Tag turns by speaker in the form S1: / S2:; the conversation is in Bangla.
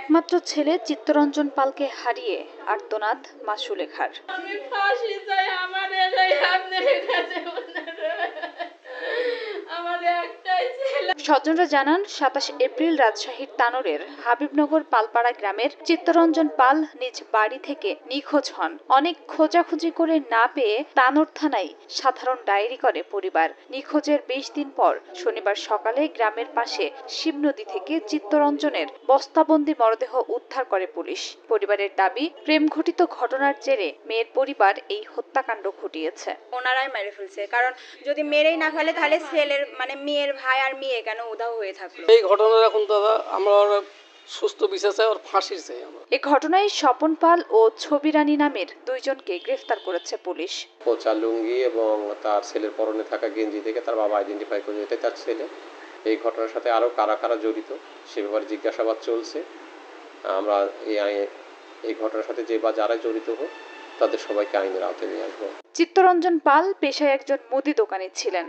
S1: একমাত্র ছেলে চিত্তরঞ্জন পালকে হারিয়ে আর্তনাদ মাসুলেখার।
S2: আমি ফাঁসি চাই আমার এটাই আপনার কাছে আমার একটাই ছেলে
S1: স্বজনরা জানান, সাতাশ এপ্রিল রাজশাহীর তানোরের হাবিবনগর পালপাড়া গ্রামের চিত্তরঞ্জন পাল নিজ বাড়ি থেকে নিখোঁজ হন। অনেক খোঁজাখুঁজি করে না পেয়ে তানোর থানায় সাধারণ ডায়েরি করে পরিবার। নিখোঁজের বিশ দিন পর শনিবার সকালে গ্রামের পাশে শিবনদী থেকে চিত্তরঞ্জনের বস্তাবন্দি মরদেহ উদ্ধার করে পুলিশ। পরিবারের দাবি, প্রেমঘটিত ঘটনার জেরে মেয়ের পরিবার এই হত্যাকাণ্ড ঘটিয়েছে।
S3: ওনারাই মেরে ফেলছে। কারণ যদি মেরেই না ফেলে, তাহলে ছেলের মানে মেয়ের ভাই আর মেয়ে কেন উধাও হয়ে থাকল।
S4: এই ঘটনার এখন দাদা আমরা সুস্থ বিচার চাই ওর ফাঁসির চাই আমরা।
S1: এ ঘটনায় স্বপন পাল ও ছবি রানী নামের দুইজনকে গ্রেফতার করেছে পুলিশ।
S5: পোচা লুঙ্গি এবং তার ছেলের পরনে থাকা গেঞ্জি থেকে তার বাবা আইডেন্টিফাই করে এটাই তার ছেলে। এই ঘটনার সাথে আরও কারা কারা জড়িত সে ব্যাপারে জিজ্ঞাসাবাদ চলছে। আমরা এই এই ঘটনার সাথে যে বা যারা জড়িত হোক তাদের সবাইকে আইনের আওতায় নিয়ে আসব।
S1: চিত্তরঞ্জন পাল পেশায় একজন মুদি দোকানি ছিলেন।